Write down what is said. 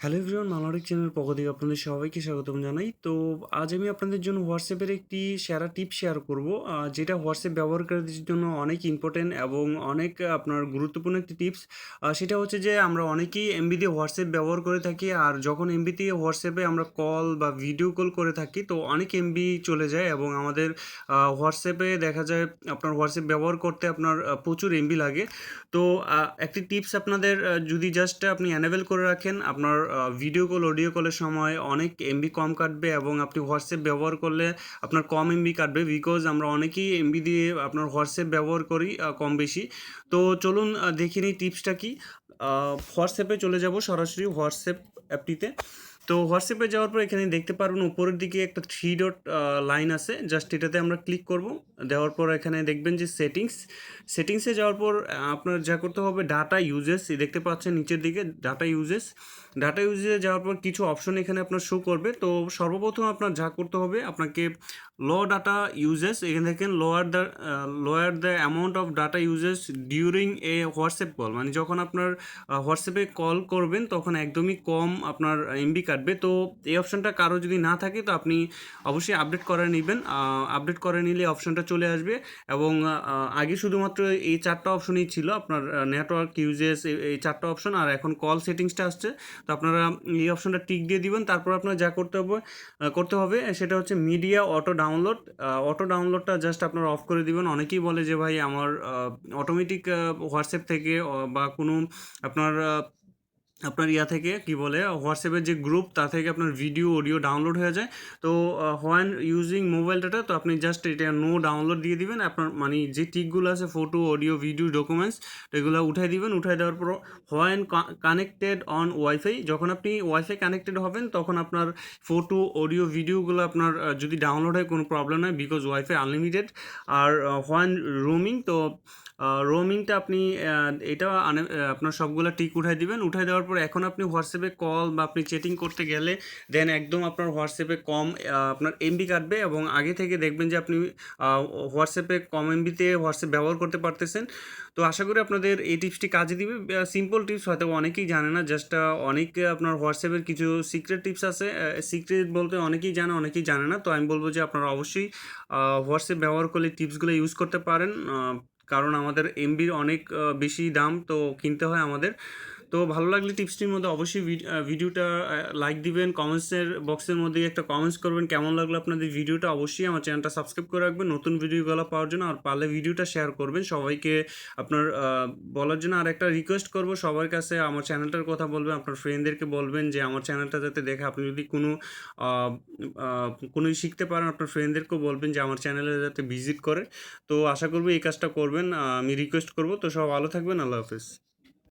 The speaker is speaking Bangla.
হ্যালো এভরিওয়ান মানোরিক চ্যানেল পক্ষ থেকে আপনাদের সবাইকে স্বাগতম জানাই। তো আজ আমি আপনাদের জন্য হোয়াটসঅ্যাপের একটি সেরা টিপ শেয়ার করব যেটা হোয়াটসঅ্যাপ ব্যবহারকারীদের জন্য অনেক ইম্পর্টেন্ট এবং অনেক আপনার গুরুত্বপূর্ণ একটি টিপস সেটা হচ্ছে যে আমরা অনেকেই এমবি দিয়ে হোয়াটসঅ্যাপ ব্যবহার করে থাকি, আর যখন এমবি দিয়ে হোয়াটসঅ্যাপে আমরা কল বা ভিডিও কল করে থাকি, তো অনেক এমবি চলে যায় এবং আমাদের হোয়াটসঅ্যাপে দেখা যায় আপনার হোয়াটসঅ্যাপ ব্যবহার করতে আপনার প্রচুর এমবি লাগে। তো একটি টিপস আপনাদের যদি জাস্ট আপনি অ্যানেবেল করে রাখেন, আপনার ভিডিও কল অডিও কলের সময় অনেক এমবি কম কাটবে এবং আপনি হোয়াটসঅ্যাপ ব্যবহার করলে আপনার কম এমবি কাটবে বিকজ আমরা অনেকেই এমবি দিয়ে আপনার হোয়াটসঅ্যাপ ব্যবহার করি কম বেশি। তো চলুন দেখে নিই টিপসটা কি। হোয়াটসঅ্যাপে চলে যাব সরাসরি হোয়াটসঅ্যাপ অ্যাপটিতে তো হোয়াটসঅ্যাপে যাওয়ার পর এখানে দেখতে পারবেন উপরের দিকে একটা থ্রি ডট লাইন আছে। জাস্ট এটাতে আমরা ক্লিক করব। দেওয়ার পর এখানে দেখবেন যে সেটিংস সেটিংসে যাওয়ার পর আপনার যা করতে হবে ডাটা ইউজেস দেখতে পাচ্ছেন নিচের দিকে ডাটা ইউজেস ডাটা ইউজেসে যাওয়ার পর কিছু অপশন এখানে আপনার শো করবে। তো সর্বপ্রথম আপনার যা করতে হবে, আপনাকে লো ডাটা ইউজেস এখানে দেখেন lower the lower the amount of data usage during a WhatsApp call মানে যখন আপনার হোয়াটসঅ্যাপে কল করবেন, তখন একদমই কম আপনার এমবি কাটবে। তো এই অপশনটা কারও যদি না থাকে, তো আপনি অবশ্যই আপডেট করে নেবেন। আপডেট করে নিলে অপশনটা চলে আসবে এবং আগে শুধুমাত্র এই চারটা অপশনই ছিল আপনার নেটওয়ার্ক ইউজেস এই চারটা অপশন আর এখন কল সেটিংসটা আসছে। তো আপনারা এই অপশনটা টিক দিয়ে দিবেন, তারপর আপনার যা করতে হবে করতে হবে, সেটা হচ্ছে মিডিয়া অটো ডাউনলোড অটো ডাউনলোডটা জাস্ট আপনারা অফ করে দিবেন। অনেকেই বলে যে, ভাই, আমার অটোমেটিক হোয়াটসঅ্যাপ থেকে বা কোনো আপনার আপনার ইয়া থেকে, কি বলে হোয়াটসঅ্যাপের যে গ্রুপ তা থেকে আপনার ভিডিও অডিও ডাউনলোড হয়ে যায়। তো হোয়ান ইউজিং মোবাইল ডাটা তো আপনি জাস্ট এটা নো ডাউনলোড দিয়ে দিবেন। আপনার মানে যে টিকগুলো আছে ফটো অডিও ভিডিও ডকুমেন্টস এগুলো উঠাই দিবেন। উঠাই দেওয়ার পর হোয়ান কানেক্টেড অন ওয়াইফাই যখন আপনি ওয়াইফাই কানেক্টেড হবেন, তখন আপনার ফটো অডিও ভিডিওগুলো আপনার যদি ডাউনলোড হয়, কোনো প্রবলেম নয় বিকজ ওয়াইফাই আনলিমিটেড আর হোয়ান রোমিং তো রোমিংটা আপনি এটা আপনার সবগুলো টিক উঠাই দিবেন। উঠাই দেওয়ার পর এখন আপনি হোয়াটসঅ্যাপে কল বা আপনি চ্যাটিং করতে গেলে দেন একদম আপনার হোয়াটসঅ্যাপে কম আপনার এমবি কাটবে এবং আগে থেকে দেখবেন যে আপনি হোয়াটসঅ্যাপে কম এমবিতে হোয়াটসঅ্যাপ ব্যবহার করতে পারতেছেন। তো আশা করি আপনাদের এই টিপসটি কাজে দিবে। সিম্পল টিপস হয়তো অনেকেই জানে না জাস্ট অনেকে আপনার হোয়াটসঅ্যাপের কিছু সিক্রেট টিপস আছে। সিক্রেট বলতে অনেকেই জানে অনেকেই জানে না। তো আমি বলব যে আপনারা অবশ্যই হোয়াটসঅ্যাপ ব্যবহার করলে টিপসগুলো ইউজ করতে পারেন। কারণ আমাদের এমবির অনেক বেশি দাম, তো কিনতে হয় আমাদের। তো ভালো লাগলে টিপসটির মধ্যে অবশ্যই ভিডিওটা লাইক দিবেন কমেন্টসের বক্সের মধ্যে একটা কমেন্টস করবেন, কেমন লাগল আপনাদের ভিডিওটা অবশ্যই আমার চ্যানেলটা সাবস্ক্রাইব করে রাখবেন, নতুন ভিডিওগুলো পাওয়ার জন্য, আর পারলে ভিডিওটা শেয়ার করবেন, সবাইকে আপনার বলার জন্য আর একটা রিকোয়েস্ট করব, সবার কাছে আমার চ্যানেলটার কথা বলবেন, আপনার ফ্রেন্ডদেরকে বলবেন যে আমার চ্যানেলটা যাতে দেখে, আপনি যদি কোনো কোনো শিখতে পারেন, আপনার ফ্রেন্ডদেরকেও বলবেন যে আমার চ্যানেলে যাতে ভিজিট করে, তো আশা করব এই কাজটা করবেন আমি রিকোয়েস্ট করব, তো সব ভালো থাকবেন, আল্লাহ হাফেজ।